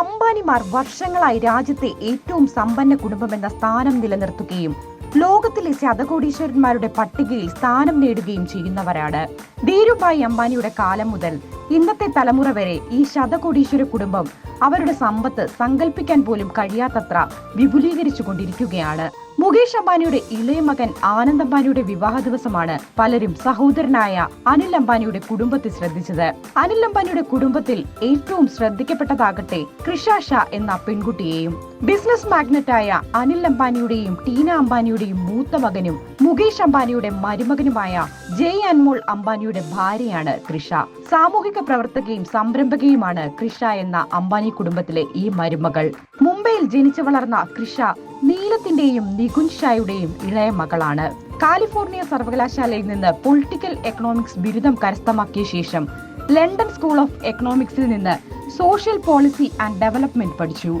അംബാനിമാർ വർഷങ്ങളായി രാജ്യത്തെ ഏറ്റവും സമ്പന്ന കുടുംബമെന്ന സ്ഥാനം നിലനിർത്തുകയും ലോകത്തിലെ ശതകോടീശ്വരന്മാരുടെ പട്ടികയിൽ സ്ഥാനം നേടുകയും ചെയ്യുന്നവരാണ്. ധീരുഭായ് അംബാനിയുടെ കാലം മുതൽ ഇന്നത്തെ തലമുറ വരെ ഈ ശതകോടീശ്വര കുടുംബം അവരുടെ സമ്പത്ത് സങ്കല്പിക്കാൻ പോലും കഴിയാത്തത്ര വിപുലീകരിച്ചു കൊണ്ടിരിക്കുകയാണ് മുകേഷ് അംബാനിയുടെ ഇളയ മകൻ ആനന്ദ് അംബാനിയുടെ വിവാഹ ദിവസമാണ് പലരും സഹോദരനായ അനിൽ അംബാനിയുടെ കുടുംബത്തെ ശ്രദ്ധിച്ചത്. അനിൽ അംബാനിയുടെ കുടുംബത്തിൽ ഏറ്റവും ശ്രദ്ധിക്കപ്പെട്ടതാകട്ടെ കൃഷാഷ എന്ന പെൺകുട്ടിയെയും ബിസിനസ് മാഗ്നറ്റായ അനിൽ അംബാനിയുടെയും ടീന അംബാനിയുടെയും മൂത്ത മകനും മുകേഷ് അംബാനിയുടെ മരുമകനുമായ ജയ് അൻമോൾ അംബാനിയുടെ ഭാര്യയാണ് കൃഷ. സാമൂഹിക പ്രവർത്തകയും സംരംഭകയുമാണ് കൃഷ എന്ന അംബാനി കുടുംബത്തിലെ ഈ മരുമകൾ. മുംബൈയിൽ ജനിച്ചു വളർന്ന കൃഷ നീലത്തിന്റെയും നികുൻ ഷായുടെയും ഇളയ മകളാണ്. കാലിഫോർണിയ സർവകലാശാലയിൽ നിന്ന് പൊളിറ്റിക്കൽ എക്കണോമിക്സ് ബിരുദം കരസ്ഥമാക്കിയ ശേഷം ലണ്ടൻ സ്കൂൾ ഓഫ് എക്കണോമിക്സിൽ നിന്ന് സോഷ്യൽ പോളിസി ആൻഡ് ഡെവലപ്മെന്റ് പഠിച്ചു.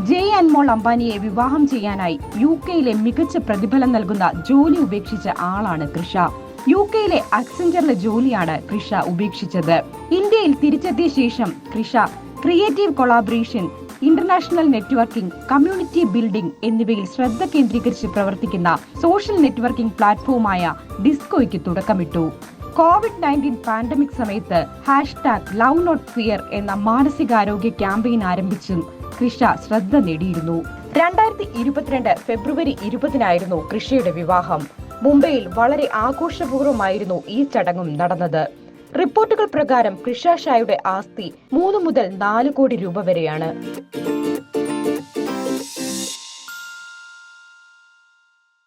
ജയ് അൻമോൾ അംബാനിയെ വിവാഹം ചെയ്യാനായി യു കെയിലെ മികച്ച പ്രതിഫലം നൽകുന്ന ജോലി ഉപേക്ഷിച്ച ആളാണ് കൃഷ. യു കെയിലെ അക്സെഞ്ചറിലെ ജോലിയാണ് കൃഷ ഉപേക്ഷിച്ചത്. ഇന്ത്യയിൽ തിരിച്ചെത്തിയ ശേഷം Krisha creative collaboration international networking community building എന്നിവയിൽ ശ്രദ്ധ കേന്ദ്രീകരിച്ച് പ്രവർത്തിക്കുന്ന സോഷ്യൽ നെറ്റ്വർക്കിംഗ് പ്ലാറ്റ്ഫോമായ ഡിസ്കോയ്ക്ക് തുടക്കമിട്ടു. കോവിഡ് നയന്റീൻ പാൻഡമിക് സമയത്ത് ഹാഷ്ടാഗ് ലവ് നോട്ട് ഫിയർ എന്ന മാനസികാരോഗ്യ ക്യാമ്പയിൻ ആരംഭിച്ചും കൃഷ ശ്രദ്ധ നേടിയിരുന്നു. രണ്ടായിരത്തി ഇരുപത്തിരണ്ട് ഫെബ്രുവരി ഇരുപതിനായിരുന്നു കൃഷിയുടെ വിവാഹം. മുംബൈയിൽ വളരെ ആഘോഷപൂർവമായിരുന്നു ഈ ചടങ്ങും നടന്നത്. റിപ്പോർട്ടുകൾ പ്രകാരം കൃഷ ഷായുടെ ആസ്തി മൂന്ന് മുതൽ നാല് കോടി രൂപ വരെയാണ്.